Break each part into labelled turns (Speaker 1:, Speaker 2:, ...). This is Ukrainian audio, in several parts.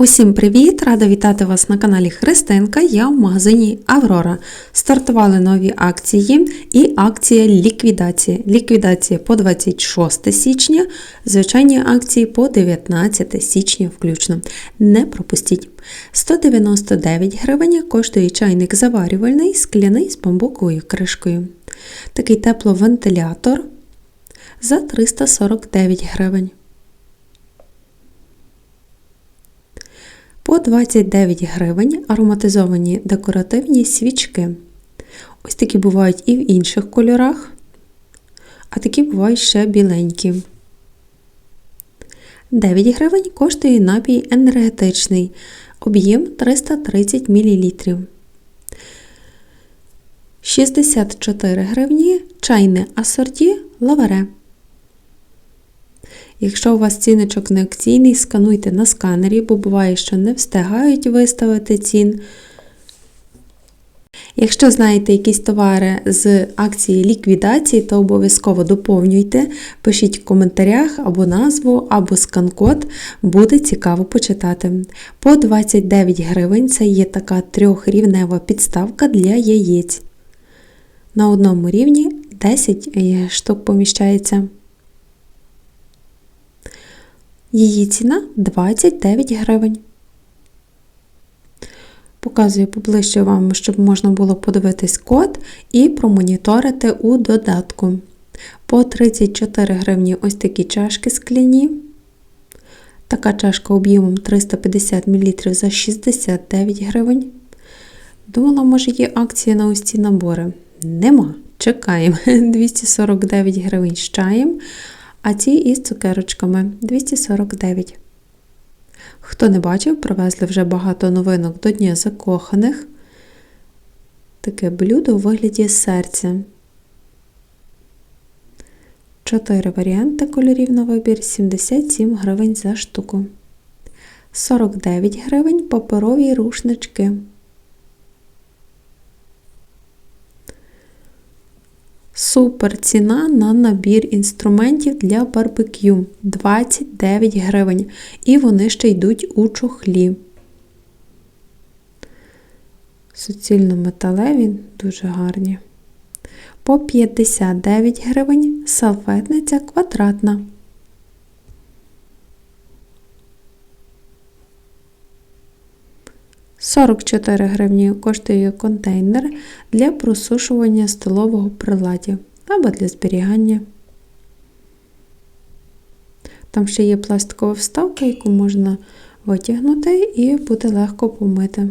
Speaker 1: Усім привіт! Рада вітати вас на каналі Христинка. Я в магазині Аврора. Стартували нові акції і акція ліквідації. Ліквідація по 26 січня, звичайні акції по 19 січня включно. Не пропустіть. 199 гривень коштує чайник заварювальний, скляний з бамбуковою кришкою. Такий тепловентилятор за 349 гривень. По 29 гривень ароматизовані декоративні свічки. Ось такі бувають і в інших кольорах, а такі бувають ще біленькі. 9 гривень коштує напій енергетичний, об'єм 330 мл. 64 гривні чайне асорті лаваре. Якщо у вас ціночок не акційний, скануйте на сканері, бо буває, що не встигають виставити цін. Якщо знаєте якісь товари з акції ліквідації, то обов'язково доповнюйте, пишіть в коментарях або назву, або скан-код, буде цікаво почитати. По 29 гривень це є така трьохрівнева підставка для яєць. На одному рівні 10 штук поміщається. Її ціна 29 гривень. Показую поближче вам, щоб можна було подивитись код і промоніторити у додатку. По 34 гривні ось такі чашки скляні. Така чашка об'ємом 350 мл за 69 гривень. Думала, може, є акція на ось ці набори. Нема. Чекаємо. 249 гривень з чаєм а ці із цукерочками 249. Хто не бачив, привезли вже багато новинок до Дня закоханих. Таке блюдо у вигляді серця. Чотири варіанти кольорів на вибір 77 гривень за штуку. 49 гривень паперові рушнички. Супер ціна на набір інструментів для барбекю 29 гривень. І вони ще йдуть у чохлі. Суцільно-металеві, дуже гарні. По 59 гривень салфетниця квадратна. 44 гривні коштує контейнер для просушування столового приладдя або для зберігання. Там ще є пластикова вставка, яку можна витягнути і буде легко помити.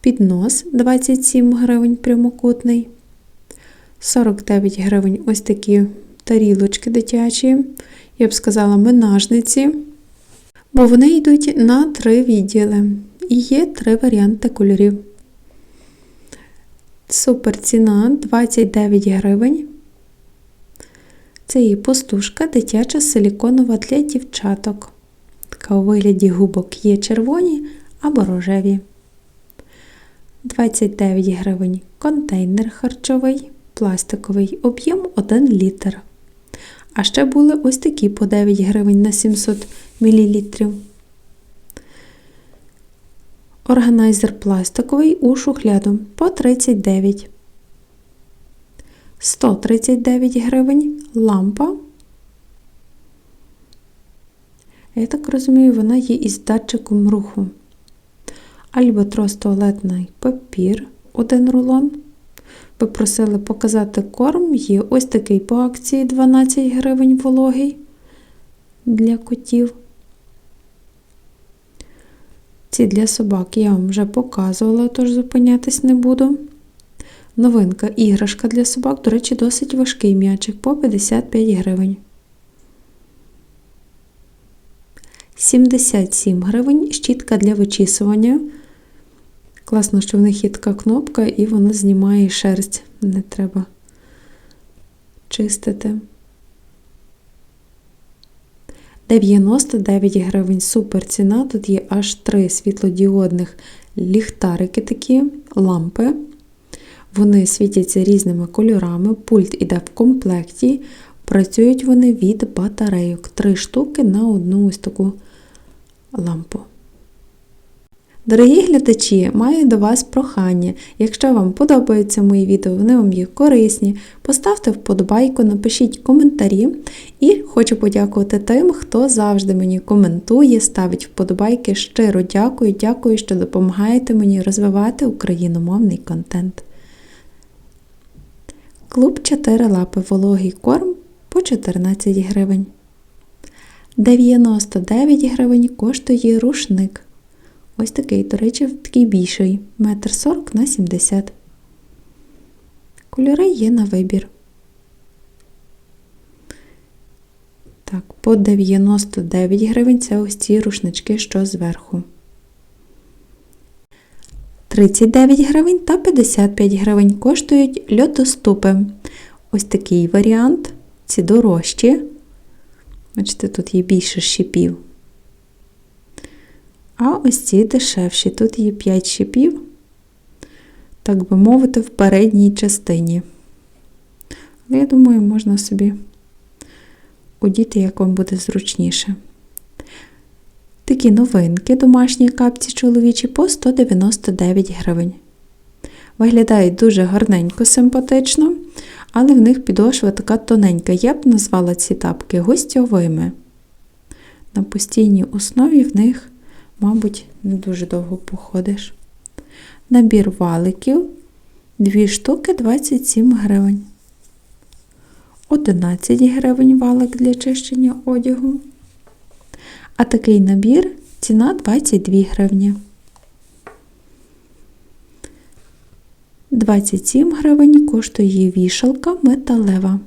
Speaker 1: Піднос 27 гривень прямокутний. 49 гривень ось такі тарілочки дитячі, я б сказала, менажниці бо вони йдуть на три відділи і є три варіанти кольорів. Супер ціна 29 гривень. Це є пустушка дитяча силіконова для дівчаток. Така у вигляді губок є червоні або рожеві. 29 гривень контейнер харчовий, пластиковий об'єм 1 літр. А ще були ось такі по 9 гривень на 700 мл. Органайзер пластиковий у шухляду по 39. 139 гривень лампа. Я так розумію, вона є із датчиком руху. Альбатрос туалетний папір, один рулон. Ви просили показати корм, є ось такий по акції 12 гривень вологий для котів. Ці для собак я вам вже показувала, тож зупинятись не буду. Новинка іграшка для собак, до речі, досить важкий м'ячик по 55 гривень. 77 гривень щітка для вичісування. Класно, що в них є така кнопка і вона знімає шерсть. Не треба чистити. 99 гривень супер ціна. Тут є аж три світлодіодних ліхтарики такі, лампи. Вони світяться різними кольорами, пульт іде в комплекті. Працюють вони від батарейок. Три штуки на одну ось таку лампу. Дорогі глядачі, маю до вас прохання. Якщо вам подобаються мої відео, вони вам є корисні, поставте вподобайку, напишіть коментарі. І хочу подякувати тим, хто завжди мені коментує, ставить вподобайки. Щиро дякую, дякую, що допомагаєте мені розвивати україномовний контент. Клуб 4 лапи вологий корм по 14 гривень. 99 гривень коштує рушник. Ось такий, до речі, такий більший. Метр 40 на 70. Кольори є на вибір. Так, по 99 гривень це ось ці рушнички, що зверху. 39 гривень та 55 гривень коштують льотоступи. Ось такий варіант. Ці дорожчі. Бачите, тут є більше щипів. А ось ці дешевші. Тут є 5 щипів, так би мовити, в передній частині. Але я думаю, можна собі одіти, як вам буде зручніше. Такі новинки, домашні капці чоловічі по 199 гривень. Виглядають дуже гарненько, симпатично, але в них підошва така тоненька. Я б назвала ці тапки гостьовими. На постійній основі в них мабуть, не дуже довго походиш. Набір валиків 2 штуки 27 гривень. 11 гривень валик для чищення одягу. А такий набір ціна 22 гривні. 27 гривень коштує вішалка металева.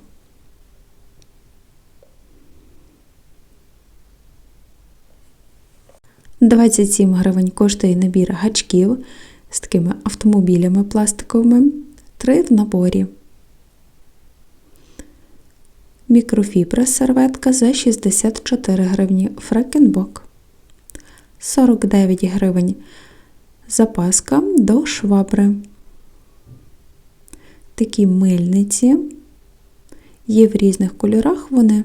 Speaker 1: 27 гривень коштує набір гачків з такими автомобілями пластиковими, 3 в наборі. Мікрофібра серветка за 64 гривні фрекенбок. 49 гривень запаска до швабри. Такі мильниці. Є в різних кольорах вони.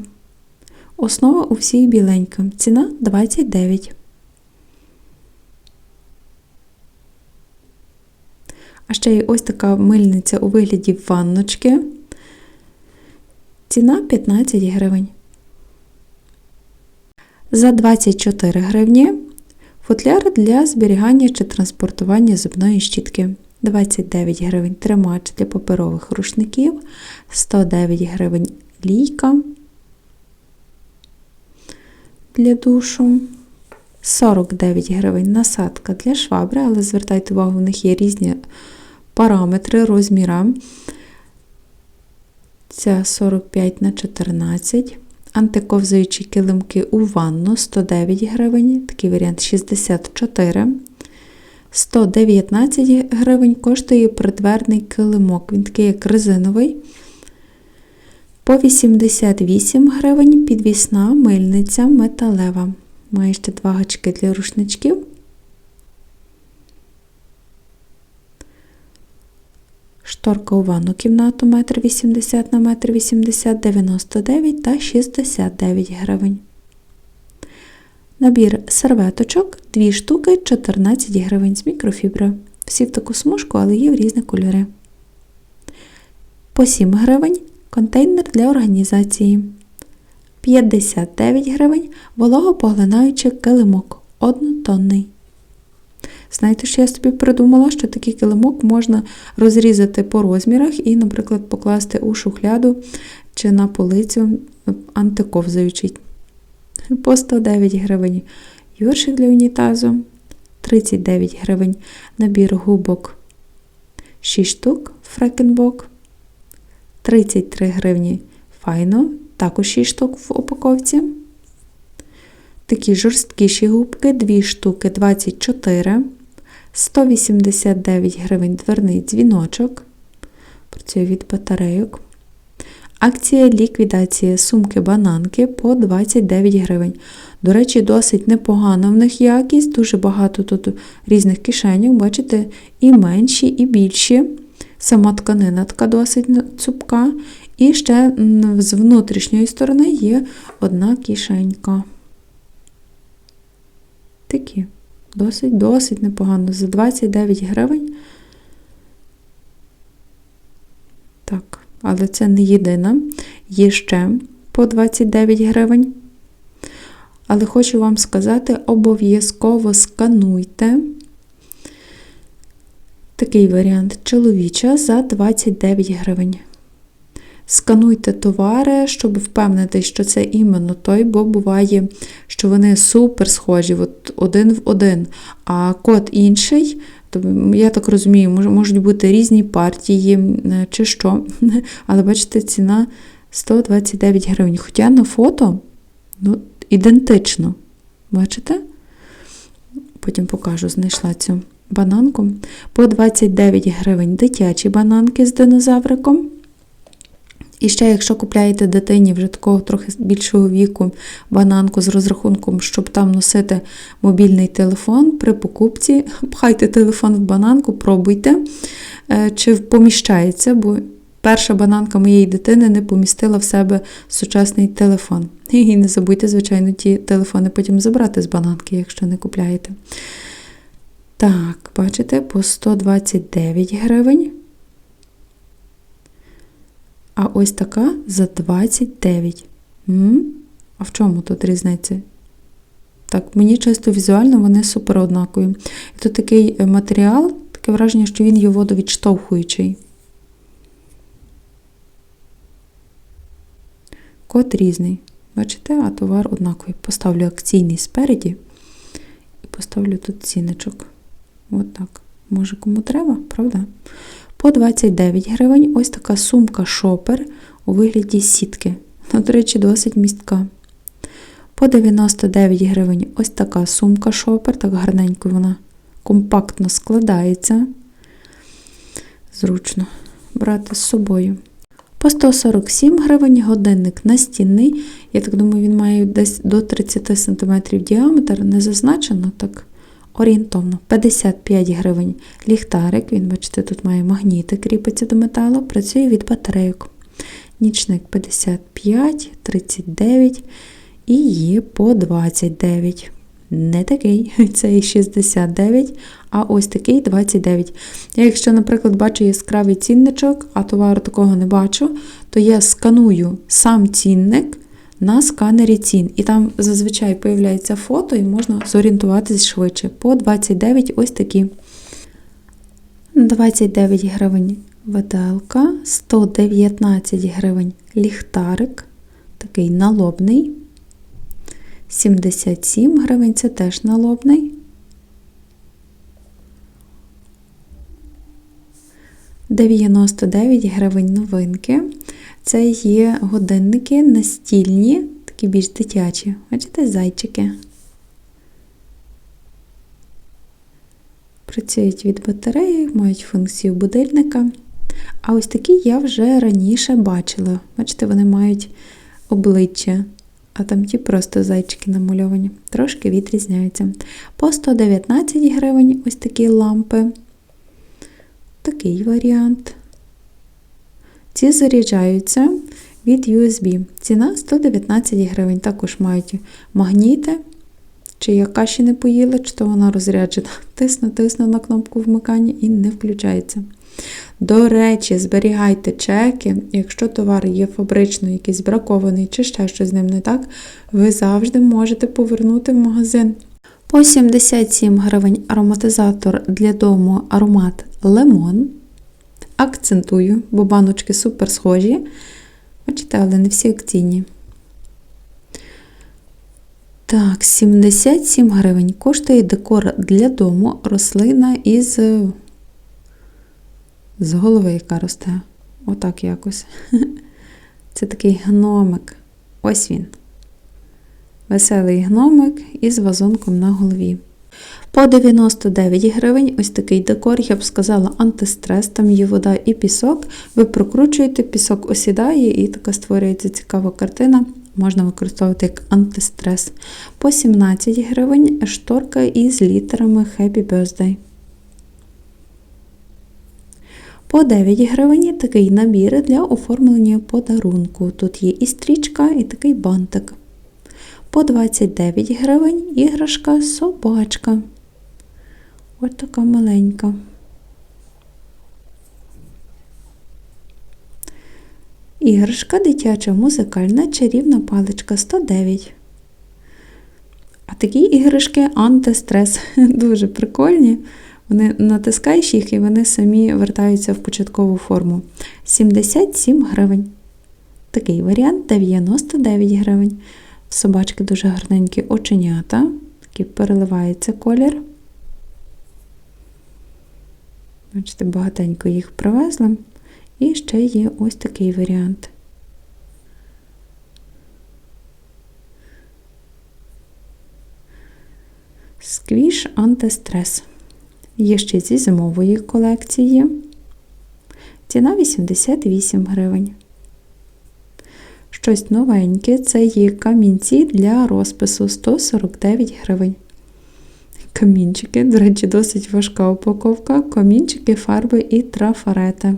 Speaker 1: Основа у всіх біленька. Ціна 29. А ще є ось така мильниця у вигляді ванночки. Ціна 15 гривень. За 24 гривні футляр для зберігання чи транспортування зубної щітки. 29 гривень тримач для паперових рушників, 109 гривень лійка для душу. 49 гривень насадка для швабри, але звертайте увагу, в них є різні параметри розміра. Ця 45 на 14. Антиковзуючі килимки у ванну 109 гривень, такий варіант 64. 119 гривень коштує придверний килимок. Він такий як резиновий. По 88 гривень підвісна мильниця металева. Має ще два гачки для рушничків. Шторка у ванну кімнату 1,80 на 1,80 99 та 69 гривень. Набір серветочок 2 штуки 14 гривень з мікрофібри. Всі в таку смужку, але є в різні кольори. По 7 гривень контейнер для організації. 59 гривень вологопоглинаючий килимок однотонний. Знаєте, що я собі придумала, що такий килимок можна розрізати по розмірах і, наприклад, покласти у шухляду чи на полицю антиковзаючий. По 109 гривень. Юршик для унітазу, 39 гривень. Набір губок 6 штук фрекенбок, 33 гривні. Файно, також 6 штук в упаковці. Такі жорсткіші губки, 2 штуки 24 189 гривень дверний дзвіночок. Працює від батарейок. Акція ліквідації сумки-бананки по 29 гривень. До речі, досить непогана в них якість, дуже багато тут різних кишеньок, бачите, і менші, і більші. Сама тканина така досить цупка. І ще з внутрішньої сторони є одна кишенька. Такі. Досить, досить непогано. За 29 гривень. Так, але це не єдина. Є ще по 29 гривень. Але хочу вам сказати, обов'язково скануйте такий варіант чоловіча за 29 гривень. Скануйте товари, щоб впевнитись, що це іменно той, бо буває, що вони супер схожі, от один в один, а код інший. Я так розумію, можуть бути різні партії чи що. Але бачите, ціна 129 гривень. Хоча на фото ну, ідентично. Бачите? Потім покажу, знайшла цю бананку. По 29 гривень дитячі бананки з динозавриком. І ще, якщо купляєте дитині вже такого трохи більшого віку бананку з розрахунком, щоб там носити мобільний телефон, при покупці пхайте телефон в бананку, пробуйте, е, чи поміщається, бо перша бананка моєї дитини не помістила в себе сучасний телефон. І не забудьте, звичайно, ті телефони потім забрати з бананки, якщо не купляєте. Так, бачите, по 129 гривень. А ось така за 29. М? А в чому тут різниця? Так, мені чисто візуально вони супер однакові. І тут такий е, матеріал, таке враження, що він є водовідштовхуючий. Код різний. Бачите, а товар однаковий. Поставлю акційний спереді і поставлю тут ціночок. От так. Може, кому треба, правда? По 29 гривень ось така сумка шопер у вигляді сітки. Ну, до речі, досить містка. По 99 гривень ось така сумка шопер, так гарненько вона компактно складається. Зручно брати з собою. По 147 гривень годинник настінний. Я так думаю, він має десь до 30 см діаметр, не зазначено так орієнтовно 55 гривень ліхтарик. Він, бачите, тут має магніти, кріпиться до металу, працює від батарейок. Нічник 55, 39 і є по 29. Не такий, це і 69, а ось такий 29. Я, якщо, наприклад, бачу яскравий цінничок, а товару такого не бачу, то я сканую сам цінник на сканері цін. І там зазвичай появляється фото, і можна зорієнтуватись швидше. По 29 ось такі. 29 гривень виделка, 119 гривень ліхтарик, такий налобний. 77 гривень це теж налобний. 99 гривень новинки. Це є годинники настільні, такі більш дитячі. Бачите, зайчики. Працюють від батареї, мають функцію будильника. А ось такі я вже раніше бачила. Бачите, вони мають обличчя, а там ті просто зайчики намальовані. Трошки відрізняються. По 119 гривень ось такі лампи. Такий варіант. Ці заряджаються від USB. Ціна 119 гривень. Також мають магніти. Чи я каші не поїла, чи то вона розряджена. Тисну, тисну на кнопку вмикання і не включається. До речі, зберігайте чеки, якщо товар є фабрично, якийсь бракований, чи ще щось з ним не так, ви завжди можете повернути в магазин. По 77 гривень ароматизатор для дому аромат лимон. Акцентую, бо баночки супер схожі. Бачите, але не всі акційні. Так, 77 гривень. Коштує декор для дому рослина із з голови, яка росте. Отак якось. Це такий гномик. Ось він. Веселий гномик із вазонком на голові. По 99 гривень ось такий декор, я б сказала, антистрес, там є вода і пісок. Ви прокручуєте, пісок осідає і така створюється цікава картина. Можна використовувати як антистрес. По 17 гривень шторка із літерами Happy Birthday. По 9 гривень такий набір для оформлення подарунку. Тут є і стрічка, і такий бантик. По 29 гривень іграшка собачка. Ось така маленька. Іграшка дитяча музикальна чарівна паличка 109. А такі іграшки антистрес. Дуже прикольні. Вони натискаєш їх і вони самі вертаються в початкову форму. 77 гривень. Такий варіант 99 гривень. В собачки дуже гарненькі оченята. Такий переливається колір. Бачите, багатенько їх привезли. І ще є ось такий варіант. Сквіш антистрес. Є ще зі зимової колекції. Ціна 88 гривень. Щось новеньке це є камінці для розпису 149 гривень. Камінчики, до речі, досить важка упаковка. Камінчики, фарби і трафарети.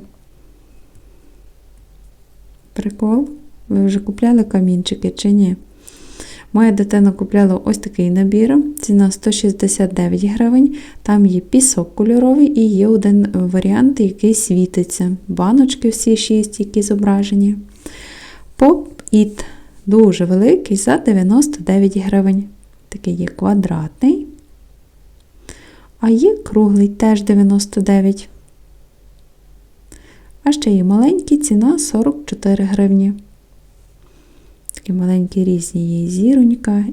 Speaker 1: Прикол. Ви вже купляли камінчики чи ні? Моя дитина купляла ось такий набір, ціна 169 гривень. Там є пісок кольоровий і є один варіант, який світиться. Баночки всі шість, які зображені. Поп-іт дуже великий за 99 гривень. Такий є квадратний. А є круглий теж 99. А ще є маленький, ціна 44 гривні. Такі маленькі різні є зіронька.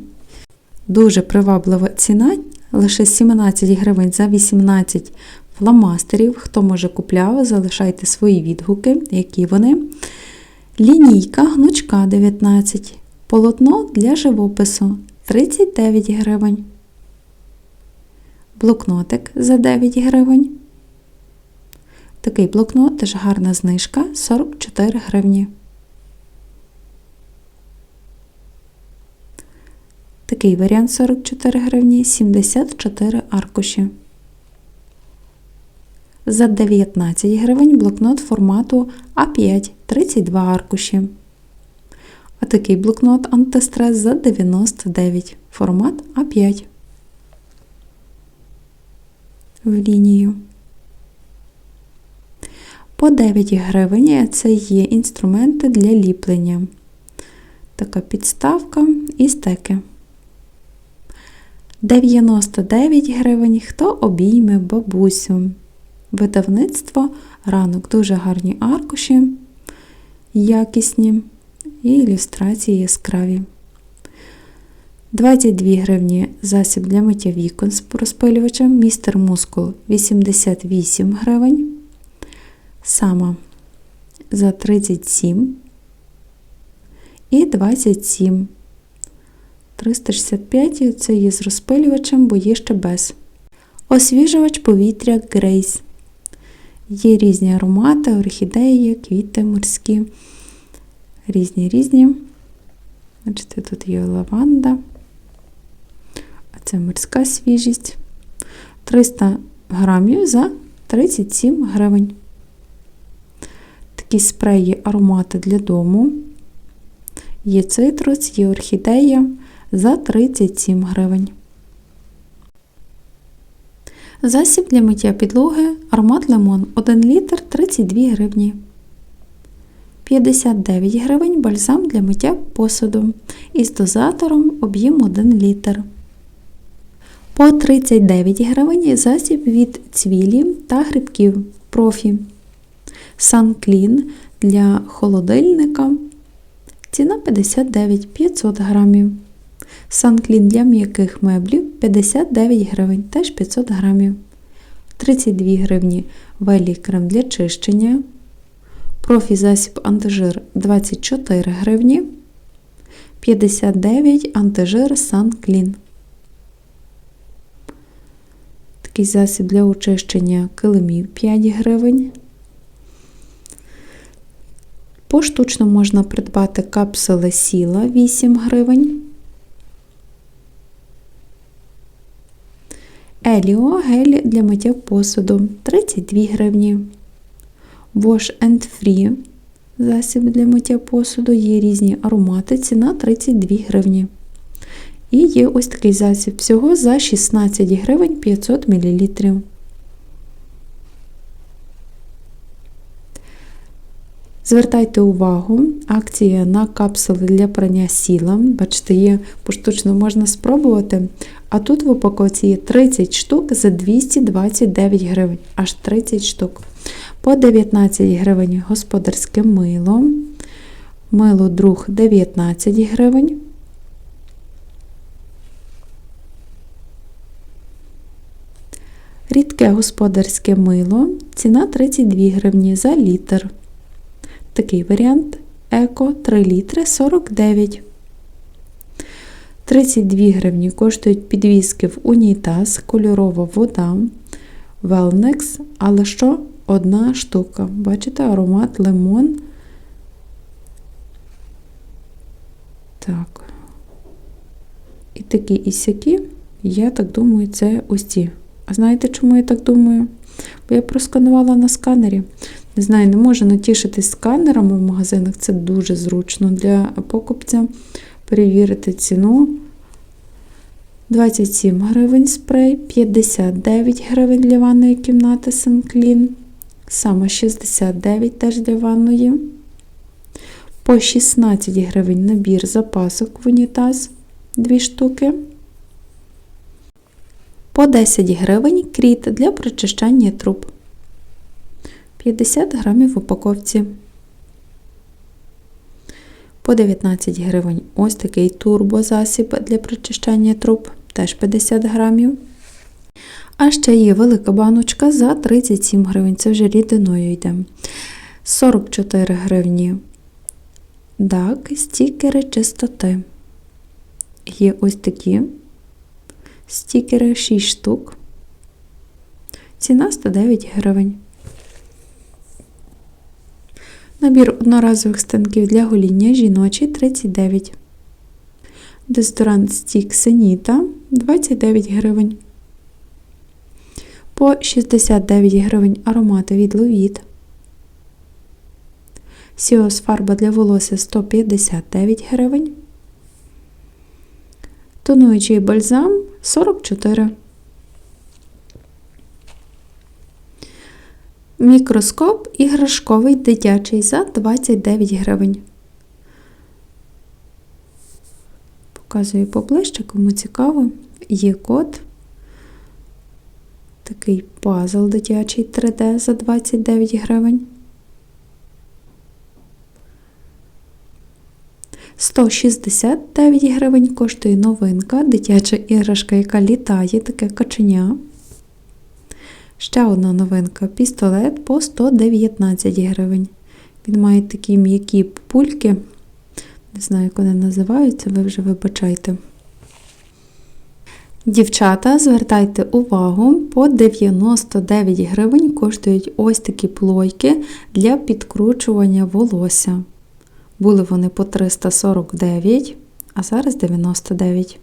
Speaker 1: Дуже приваблива ціна, лише 17 гривень за 18 фломастерів. Хто може купляв, залишайте свої відгуки, які вони. Лінійка гнучка 19. Полотно для живопису 39 гривень. Блокнотик за 9 гривень. Такий блокнот теж гарна знижка 44 гривні. Такий варіант 44 гривні 74 аркуші. За 19 гривень блокнот формату А5 32 аркуші. А такий блокнот антистрес за 99 формат А5. В лінію. По 9 гривень це є інструменти для ліплення. Така підставка і стеки. 99 гривень, хто обійме бабусю. Видавництво ранок дуже гарні аркуші, якісні і ілюстрації яскраві. 22 гривні засіб для миття вікон з розпилювачем, містер мускул 88 гривень. Сама за 37 і 27 365 це є з розпилювачем, бо є ще без. Освіжувач повітря Грейс. Є різні аромати, орхідеї, квіти морські. Різні різні. Бачите, тут є лаванда. А це морська свіжість. 300 грамів за 37 гривень. Такі спреї аромати для дому. Є цитрус, є орхідея за 37 гривень. Засіб для миття підлоги аромат лимон 1 літр 32 гривні. 59 гривень бальзам для миття посуду із дозатором об'єм 1 літр. По 39 гривень засіб від цвілі та грибків профі. Санклін для холодильника. Ціна 59 500 грамів. Санклін для м'яких меблів 59 гривень, теж 500 грамів. 32 гривні велій крем для чищення. Профі засіб антижир 24 гривні. 59 антижир Санклін. Такий засіб для очищення килимів 5 гривень. Поштучно можна придбати капсули сіла 8 гривень. Еліо гель для миття посуду 32 гривні. Wash and Free засіб для миття посуду. Є різні аромати, ціна 32 гривні. І є ось такий засіб всього за 16 гривень 500 мл. Звертайте увагу, акція на капсули для прання сіла. Бачите, є поштучно можна спробувати. А тут в упаковці є 30 штук за 229 гривень, аж 30 штук. По 19 гривень господарське мило. Мило друг 19 гривень. Рідке господарське мило. Ціна 32 гривні за літр. Такий варіант Еко 3 літри 49. 32 гривні коштують підвіски в унітаз, кольорова вода, Велнекс, але що? Одна штука. Бачите, аромат лимон. Так. І такі і сякі, я так думаю, це ось ці. А знаєте, чому я так думаю? Бо я просканувала на сканері. Не знаю, не можу натішитись сканерами в магазинах, це дуже зручно для покупця. Перевірити ціну. 27 гривень спрей, 59 гривень для ванної кімнати Сенклін. Саме 69 теж для ванної. По 16 гривень набір запасок в унітаз 2 штуки. По 10 гривень кріт для прочищання труб. 50 грамів в упаковці. По 19 гривень ось такий турбозасіб для прочищання труб, теж 50 грамів. А ще є велика баночка за 37 гривень, це вже рідиною йде. 44 гривні. Так, стікери чистоти. Є ось такі стікери 6 штук. Ціна 109 гривень. Набір одноразових станків для гоління жіночий 39. Дезодорант стік Сеніта 29 гривень. По 69 гривень аромати від Ловіт. Сіос фарба для волосся 159 гривень. Тонуючий бальзам 44 Мікроскоп іграшковий дитячий за 29 гривень. Показую поближче, кому цікаво. Є код. Такий пазл дитячий 3D за 29 гривень. 169 гривень коштує новинка, дитяча іграшка, яка літає, таке каченя. Ще одна новинка пістолет по 119 гривень. Він має такі м'які пульки. Не знаю, як вони називаються, ви вже вибачайте. Дівчата, звертайте увагу, по 99 гривень коштують ось такі плойки для підкручування волосся. Були вони по 349, а зараз 99.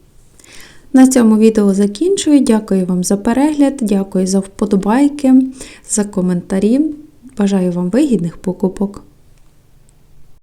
Speaker 1: На цьому відео закінчую. Дякую вам за перегляд, дякую за вподобайки, за коментарі. Бажаю вам вигідних покупок.